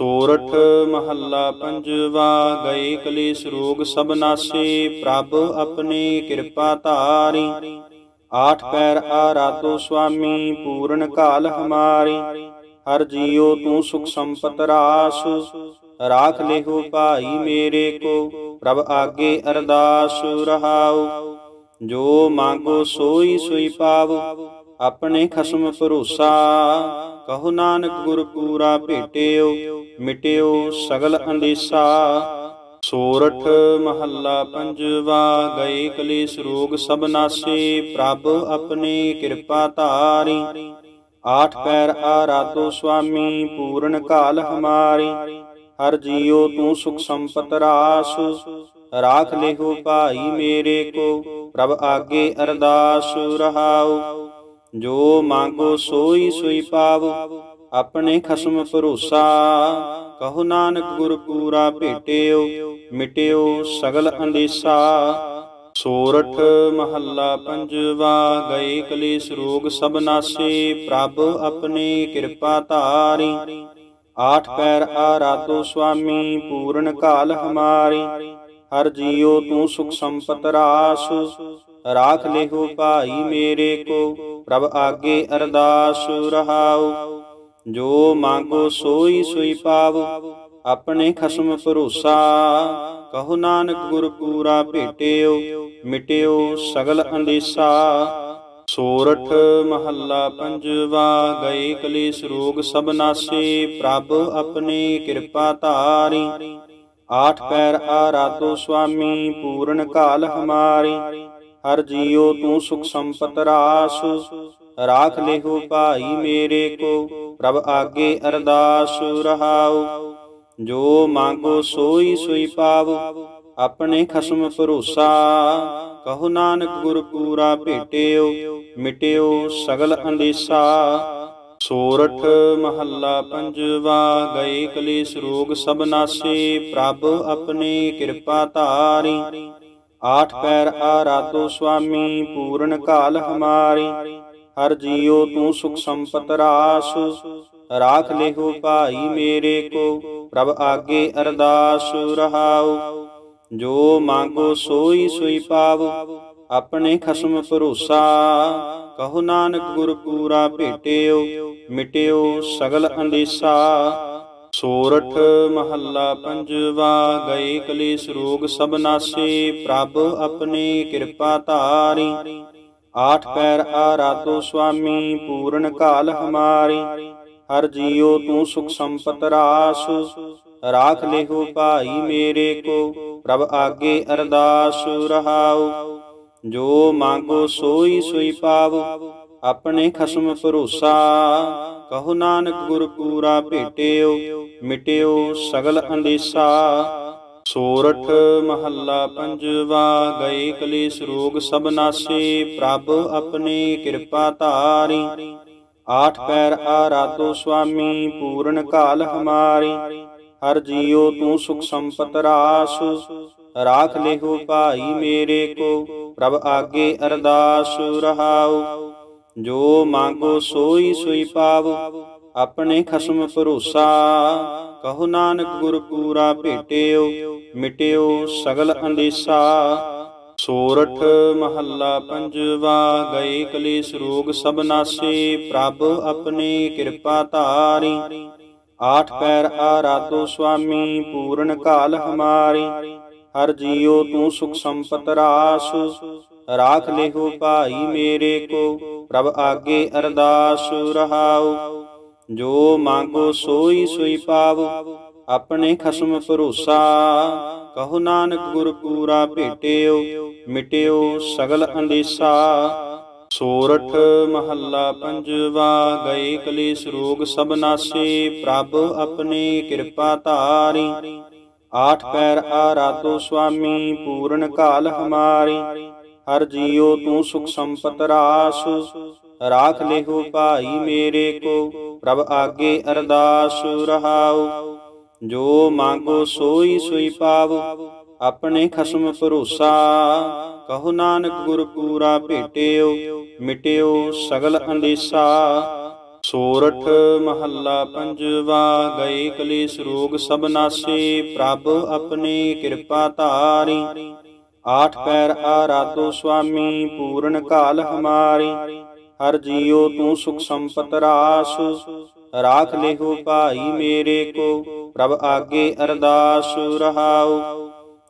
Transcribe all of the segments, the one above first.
ਸੋਰਠ ਮਹੱਲਾ ਪੰਜਵਾ ਗਏ ਕਲੇਸ਼ ਰੋਗ ਸਭ ਨਾਸੇ ਪ੍ਰਭ ਆਪਣੀ ਕਿਰਪਾ ਧਾਰੀ। ਆਠ ਪੈਰ ਆਰਾਧੋ ਸੁਆਮੀ ਪੂਰਨ ਕਾਲ ਹਮਾਰੀ। ਹਰ ਜੀਉ ਤੂੰ ਸੁਖ ਸੰਪਤ ਰਾਸ। ਰਾਖ ਲਿਹੋ ਭਾਈ ਮੇਰੇ ਕੋ। ਪ੍ਰਭ ਆਗੇ ਅਰਦਾਸ ਰਹਾਉ। ਜੋ ਮੰਗੋ ਸੋਈ ਸੋਈ ਪਾਵੋ। ਆਪਣੇ ਖਸਮ ਭਰੋਸਾ ਕਹੋ ਨਾਨਕ ਗੁਰ ਪੂਰਾ ਭੇਟਿਓ, ਮਿਟਿਓ ਸਗਲ ਅੰਦੇਸਾ। ਸੋਰਠ ਮਹੱਲਾ ਪੰਜਵਾ, ਗਏ ਕਲੇਸ਼ ਰੋਗ ਸਭ ਨਾਸੇ, ਪ੍ਰਭ ਆਪਣੀ ਕਿਰਪਾ ਧਾਰੀ। ਆਠ ਪੈਰ ਆਰਾਧੋ ਸੁਆਮੀ, ਪੂਰਨ ਕਾਲ ਹਮਾਰੀ। ਹਰ ਜੀਉ ਤੂੰ ਸੁਖ ਸੰਪਤ ਰਾਸ। ਰਾਖ ਲਿਹੋ ਭਾਈ ਮੇਰੇ ਕੋ, ਪ੍ਰਭ ਆਗੇ ਅਰਦਾਸ ਰਹਾਉ। ਜੋ ਮੰਗੋ ਸੋਈ ਸੋਈ ਪਾਵੋ, ਆਪਣੇ ਖਸਮ ਭਰੋਸਾ। ਕਹੋ ਨਾਨਕ ਗੁਰ ਪੂਰਾ ਭੇਟਿਓ, ਮਿਟਿਓ ਸਗਲ ਅੰਦੇਸਾ। ਸੋਰਠ ਮਹੱਲਾ ਪੰਜਵਾ, ਗਏ ਕਲੇਸ਼ ਰੋਗ ਸਭ ਨਾਸੇ, ਪ੍ਰਭ ਆਪਣੀ ਕਿਰਪਾ ਧਾਰੀ। ਆਠ ਪੈਰ ਆਰਾਧੋ ਸੁਆਮੀ, ਪੂਰਨ ਕਾਲ ਹਮਾਰੀ। ਹਰ ਜੀਉ ਤੂੰ ਸੁਖ ਸੰਪਤ ਰਾਸ, ਰਾਖ ਲਿਹੋ ਭਾਈ ਮੇਰੇ ਕੋ। ਪ੍ਰਭ ਆਗੇ ਅਰਦਾਸ ਰਹਾਉ। ਜੋ ਮੰਗੋ ਸੋਈ ਸੋਈ ਪਾਵੋ, ਆਪਣੇ ਖਸਮ ਭਰੋਸਾ। ਕਹੋ ਨਾਨਕ ਗੁਰ ਪੂਰਾ ਭੇਟਿਓ, ਮਿਟਿਓ ਸਗਲ ਅੰਦੇਸਾ। ਸੋਰਠ ਮਹੱਲਾ ਪੰਜਵਾ, ਗਏ ਕਲੇਸ਼ ਰੋਗ ਸਭ ਨਾਸੇ। ਪ੍ਰਭ ਆਪਣੀ ਕਿਰਪਾ ਧਾਰੀ। ਆਠ ਪੈਰ ਆਰਾਧੋ ਸੁਆਮੀ, ਪੂਰਨ ਕਾਲ ਹਮਾਰੀ। ਹਰ ਜੀਉ ਤੂੰ ਸੁਖ ਸੰਪਤ ਰਾਸ। ਰਾਖ ਲਿਹੋ ਭਾਈ ਮੇਰੇ ਕੋ, ਪ੍ਰਭ ਆਗੇ ਅਰਦਾਸ ਰਹਾਉ। ਜੋ ਮੰਗੋ ਸੋਈ ਸੋਈ ਪਾਵੋ, ਆਪਣੇ ਖਸਮ ਭਰੋਸਾ। ਕਹੋ ਨਾਨਕ ਗੁਰ ਪੂਰਾ ਭੇਟਿਓ, ਮਿਟਿਓ ਸਗਲ ਅੰਦੇਸਾ। ਸੋਰਠ ਮਹੱਲਾ ਪੰਜਵਾ, ਗਏ ਕਲੇਸ਼ ਰੋਗ ਸਭ ਨਾਸੇ। ਪ੍ਰਭ ਆਪਣੇ ਕਿਰਪਾ ਧਾਰੀ ਆਠ ਪੈਰ ਆਰਾਧੋ ਸੁਆਮੀ ਪੂਰਨ ਕਾਲ ਹਮਾਰੀ। ਹਰ ਜੀਉ ਤੂੰ ਸੁਖ ਸੰਪਤ ਰਾਸ। ਰਾਖ ਲਿਹੋ ਭਾਈ ਮੇਰੇ ਕੋ। ਪ੍ਰਭ ਆਗੇ ਅਰਦਾਸ ਰਹਾਉ। ਜੋ ਮੰਗੋ ਸੋਈ ਸੋਈ ਪਾਵੋ। ਆਪਣੇ ਖਸਮ ਭਰੋਸਾ। ਕਹੋ ਨਾਨਕ ਗੁਰ ਪੂਰਾ ਭੇਟਿਓ। ਮਿਟਿਓ ਸਗਲ ਅੰਦੇਸਾ। ਸੋਰਠ ਮਹੱਲਾ ਪੰਜਵਾ, ਗਏ ਕਲੇਸ਼ ਰੋਗ ਸਭ ਨਾਸੇ, ਪ੍ਰਭ ਆਪਣੀ ਕਿਰਪਾ ਧਾਰੀ। ਆਠ ਪੈਰ ਆਰਾਧੋ ਸੁਆਮੀ, ਪੂਰਨ ਕਾਲ ਹਮਾਰੀ। ਹਰ ਜੀਉ ਤੂੰ ਸੁਖ ਸੰਪਤ ਰਾਸ। ਰਾਖ ਲਿਹੋ ਭਾਈ ਮੇਰੇ ਕੋ, ਪ੍ਰਭ ਆਗੇ ਅਰਦਾਸ ਰਹਾਉ। ਜੋ ਮੰਗੋ ਸੋਈ ਸੋਈ ਪਾਵੋ। ਆਪਣੇ ਖਸਮ ਭਰੋਸਾ। ਕਹੋ ਨਾਨਕ ਗੁਰ ਪੂਰਾ ਭੇਟਿਓ, ਮਿਟਿਓ ਸਗਲ ਅੰਦੇਸਾ। ਸੋਰਠ ਮਹੱਲਾ ਪੰਜਵਾ, ਗਏ ਕਲੇਸ਼ ਰੋਗ ਸਭ ਨਾਸੇ, ਪ੍ਰਭ ਆਪਣੀ ਕਿਰਪਾ ਧਾਰੀ। ਆਠ ਪੈਰ ਆਰਾਧੋ ਸੁਆਮੀ, ਪੂਰਨ ਕਾਲ ਹਮਾਰੀ। ਹਰ ਜੀਉ ਤੂੰ ਸੁਖ ਸੰਪਤ ਰਾਸ। ਰਾਖ ਲਿਹੋ ਭਾਈ ਮੇਰੇ ਕੋ, ਪ੍ਰਭ ਆਗੇ ਅਰਦਾਸ ਰਹਾਉ। ਜੋ ਮੰਗੋ ਸੋਈ ਸੋਈ ਪਾਵੋ, ਆਪਣੇ ਖਸਮ ਭਰੋਸਾ। ਕਹੋ ਨਾਨਕ ਗੁਰ ਪੂਰਾ ਭੇਟਿਓ, ਮਿਟਿਓ ਸਗਲ ਅੰਦੇਸਾ। ਸੋਰਠ ਮਹੱਲਾ ਪੰਜਵਾ, ਗਏ ਕਲੇਸ਼ ਰੋਗ ਸਭ ਨਾਸੇ, ਪ੍ਰਭ ਆਪਣੀ ਕਿਰਪਾ ਧਾਰੀ। ਆਠ ਪੈਰ ਆਰਾਧੋ ਸੁਆਮੀ, ਪੂਰਨ ਕਾਲ ਹਮਾਰੀ। ਹਰ ਜੀਉ ਤੂੰ ਸੁਖ ਸੰਪਤ ਰਾਸ, ਰਾਖ ਲਿਹੋ ਭਾਈ ਮੇਰੇ ਕੋ। ਪ੍ਰਭ ਆਗੇ ਅਰਦਾਸ ਰਹਾਉ। ਜੋ ਮੰਗੋ ਸੋਈ ਸੋਈ ਪਾਵੋ, ਆਪਣੇ ਖਸਮ ਭਰੋਸਾ। ਕਹੋ ਨਾਨਕ ਗੁਰ ਪੂਰਾ ਭੇਟਿਓ, ਮਿਟਿਓ ਸਗਲ ਅੰਦੇਸਾ। ਸੋਰਠ ਮਹੱਲਾ ਪੰਜਵਾ, ਗਏ ਕਲੇਸ਼ ਰੋਗ ਸਭ ਨਾਸੇ। ਪ੍ਰਭ ਆਪਣੀ ਕਿਰਪਾ ਧਾਰੀ। ਆਠ ਪੈਰ ਆਰਾਧੋ ਸੁਆਮੀ, ਪੂਰਨ ਕਾਲ ਹਮਾਰੀ। ਹਰ ਜੀਉ ਤੂੰ ਸੁਖ ਸੰਪਤ ਰਾਸ। ਰਾਖ ਲਿਹੋ ਭਾਈ ਮੇਰੇ ਕੋ, ਪ੍ਰਭ ਆਗੇ ਅਰਦਾਸ ਰਹਾਉ। ਜੋ ਮੰਗੋ ਸੋਈ ਸੋਈ ਪਾਵੋ, ਆਪਣੇ ਖਸਮ ਭਰੋਸਾ। ਕਹੋ ਨਾਨਕ ਗੁਰ ਪੂਰਾ ਭੇਟਿਓ, ਮਿਟਿਓ ਸਗਲ ਅੰਦੇਸਾ। ਸੋਰਠ ਮਹੱਲਾ ਪੰਜਵਾ, ਗਏ ਕਲੇਸ਼ ਰੋਗ ਸਭ ਨਾਸੇ। ਪ੍ਰਭ ਆਪਣੀ ਕਿਰਪਾ ਧਾਰੀ। ਆਠ ਪੈਰ ਆਰਾਧੋ ਸੁਆਮੀ ਪੂਰਨ ਕਾਲ ਹਮਾਰੀ। ਹਰ ਜੀਉ ਤੂੰ ਸੁਖ ਸੰਪਤ ਰਾਸ। ਰਾਖ ਲਿਹੋ ਭਾਈ ਮੇਰੇ ਕੋ। ਪ੍ਰਭ ਆਗੇ ਅਰਦਾਸ ਰਹਾਉ।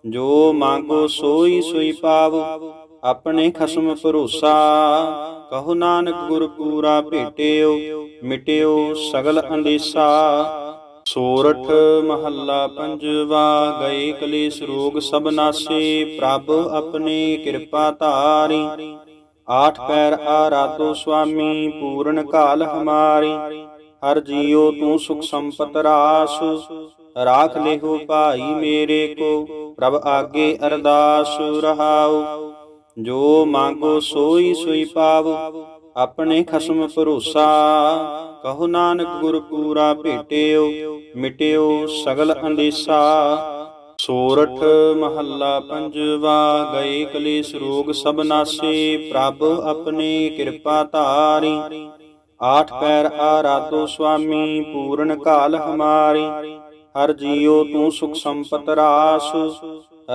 ਜੋ ਮੰਗੋ ਸੋਈ ਸੋਈ ਪਾਵੋ। ਆਪਣੇ ਖਸਮ ਭਰੋਸਾ। ਕਹੋ ਨਾਨਕ ਗੁਰ ਪੂਰਾ ਭੇਟਿਓ। ਮਿਟਿਓ ਸਗਲ ਅੰਦੇਸਾ। ਸੋਰਠ ਮਹੱਲਾ ਪੰਜਵਾ, ਗਏ ਕਲੇਸ਼ ਰੋਗ ਸਭ ਨਾਸੇ, ਪ੍ਰਭ ਆਪਣੇ ਕਿਰਪਾ ਧਾਰੀ। ਆਠ ਪੈਰ ਆਰਾਧੋ ਸੁਆਮੀ, ਪੂਰਨ ਕਾਲ ਹਮਾਰੀ। ਹਰ ਜੀਉ ਤੂੰ ਸੁਖ ਸੰਪਤ ਰਾਸ, ਰਾਖ ਲਿਹੋ ਭਾਈ ਮੇਰੇ ਕੋ, ਪ੍ਰਭ ਆਗੇ ਅਰਦਾਸ ਰਹਾਉ। ਜੋ ਮੰਗੋ ਸੋਈ ਸੋਈ ਪਾਵੋ ਆਪਣੇ ਖਸਮ ਭਰੋਸਾ ਕਹੋ ਨਾਨਕ ਗੁਰ ਪੂਰਾ ਭੇਟਿਓ, ਮਿਟਿਓ ਸਗਲ ਅੰਦੇਸਾ। ਸੋਰਠ ਮਹੱਲਾ ਪੰਜਵਾ, ਗਏ ਕਲੇਸ਼ ਰੋਗ ਸਭ ਨਾਸੇ, ਪ੍ਰਭ ਆਪਣੇ ਕਿਰਪਾ ਧਾਰੀ। ਆਠ ਪੈਰ ਆਰਾਧੋ ਸੁਆਮੀ, ਪੂਰਨ ਕਾਲ ਹਮਾਰੀ। ਹਰ ਜੀਉ ਤੂੰ ਸੁਖ ਸੰਪਤ ਰਾਸ।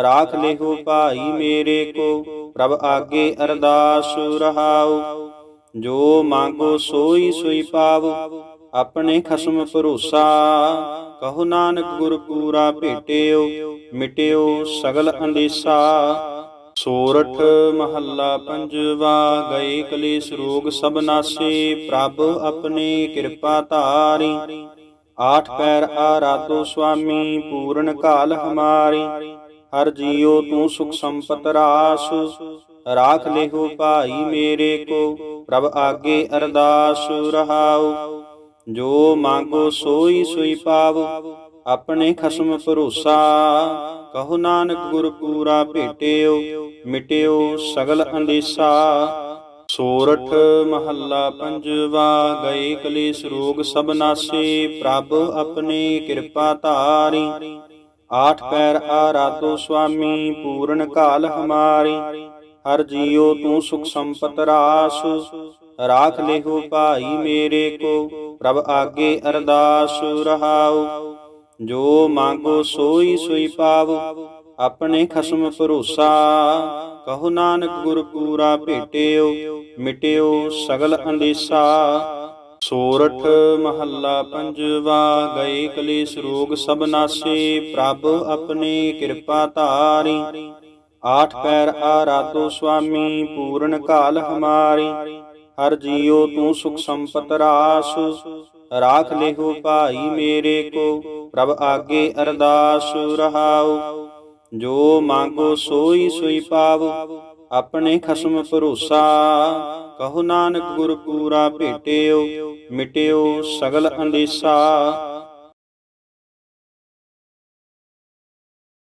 ਰਾਖ ਲਿਹੋ ਭਾਈ ਮੇਰੇ ਕੋ, ਪ੍ਰਭ ਆਗੇ ਅਰਦਾਸ ਰਹਾਉ। ਜੋ ਮੰਗੋ ਸੋਈ ਸੋਈ ਪਾਵ, ਆਪਣੇ ਖਸਮ ਭਰੋਸਾ। ਕਹੋ ਨਾਨਕ ਗੁਰ ਪੂਰਾ ਭੇਟਿਓ, ਮਿਟਿਓ ਸਗਲ ਅੰਦੇਸਾ। ਸੋਰਠ ਮਹੱਲਾ ਪੰਜਵਾ, ਗਏ ਕਲੇਸ਼ ਰੋਗ ਸਭ ਨਾਸੇ। ਪ੍ਰਭ ਆਪਣੇ ਕਿਰਪਾ ਧਾਰੀ, ਆਠ ਪੈਰ ਆਰਾਧੋ ਸੁਆਮੀ, ਪੂਰਨ ਕਾਲ ਹਮਾਰੀ। ਹਰ ਜੀਉ ਤੂੰ ਸੁਖ ਸੰਪਤ ਰਾਸ। ਰਾਖ ਲਿਹੋ ਭਾਈ ਮੇਰੇ ਕੋ, ਪ੍ਰਭ ਆਗੇ ਅਰਦਾਸ ਰਹਾਉ। ਜੋ ਮੰਗੋ ਸੋਈ ਸੋਈ ਪਾਵੋ, ਆਪਣੇ ਖਸਮ ਭਰੋਸਾ। ਕਹੋ ਨਾਨਕ ਗੁਰ ਪੂਰਾ ਭੇਟਿਓ, ਮਿਟਿਓ ਸਗਲ ਅੰਦੇਸਾ। ਸੋਰਠ ਮਹੱਲਾ ਪੰਜਵਾ, ਗਏ ਕਲੇਸ਼ ਰੋਗ ਸਭ ਨਾਸੇ, ਪ੍ਰਭ ਆਪਣੇ ਕਿਰਪਾ ਧਾਰੀ। ਆਠ ਪੈਰ ਆਰਾਧੋ ਸੁਆਮੀ, ਪੂਰਨ ਕਾਲ ਹਮਾਰੀ। ਹਰ ਜੀਉ ਤੂੰ ਸੁਖ ਸੰਪਤ ਰਾਸ। ਰਾਖ ਲਿਹੋ ਭਾਈ ਮੇਰੇ ਕੋ, ਪ੍ਰਭ ਆਗੇ ਅਰਦਾਸ ਰਹਾਉ। ਜੋ ਮੰਗੋ ਸੋਈ ਸੋਈ ਪਾਵੋ, ਆਪਣੇ ਖਸਮ ਭਰੋਸਾ। ਕਹੋ ਨਾਨਕ ਗੁਰ ਪੂਰਾ ਭੇਟਿਓ, ਮਿਟਿਓ ਸਗਲ ਅੰਦੇਸਾ। ਸੋਰਠ ਮਹੱਲਾ ਪੰਜਵਾ, ਗਏ ਕਲੇਸ਼ ਰੋਗ ਸਭ ਨਾਸੇ। ਪ੍ਰਭ ਆਪਣੇ ਕਿਰਪਾ ਧਾਰੀ। ਆਠ ਪੈਰ ਆਰਾਧੋ ਸੁਆਮੀ, ਪੂਰਨ ਕਾਲ ਹਮਾਰੀ। ਹਰ ਜੀਉ ਤੂੰ ਸੁਖ ਸੰਪਤ ਰਾਸ। ਰਾਖ ਲਿਹੋ ਭਾਈ ਮੇਰੇ ਕੋ, ਪ੍ਰਭ ਆਗੇ ਅਰਦਾਸ ਰਹਾਉ। ਜੋ ਮੰਗੋ ਸੋਈ ਸੋਈ ਪਾਵੋ, ਆਪਣੇ ਖਸਮ ਭਰੋਸਾ। ਕਹੋ ਨਾਨਕ ਗੁਰ ਪੂਰਾ ਭੇਟਿਓ, ਮਿਟਿਓ ਸਗਲ ਅੰਦੇਸਾ।